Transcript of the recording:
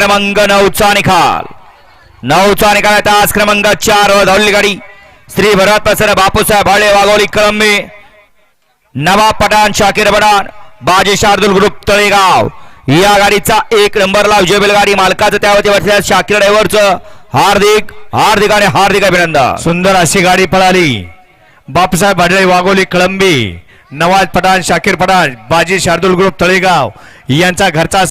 क्रमांक नऊचा निकाल नऊचा निकाल आहे तास क्रमांक चार वर धावली गाडी. श्री भरत प्रसन्न बापूसाहेब भाळे वाघोली कळंबे. नवा पठाण शाकीर पठाण बाजी शार्दुल ग्रुप तळेगाव. या गाडीचा एक नंबरला विजय बैलगाडी मालकाचं त्यावरती बसलेल्या शाकीर ड्रायव्हरचं. हार्दिक हार्दिक आणि हार्दिक अभिनंदन. सुंदर अशी गाडी पळाली. बापूसाहेब भाडळे वाघोली कळंबी. नवाज पठाण शाकीर पठाण बाजी शार्दुल ग्रुप तळेगाव. यांचा घरचा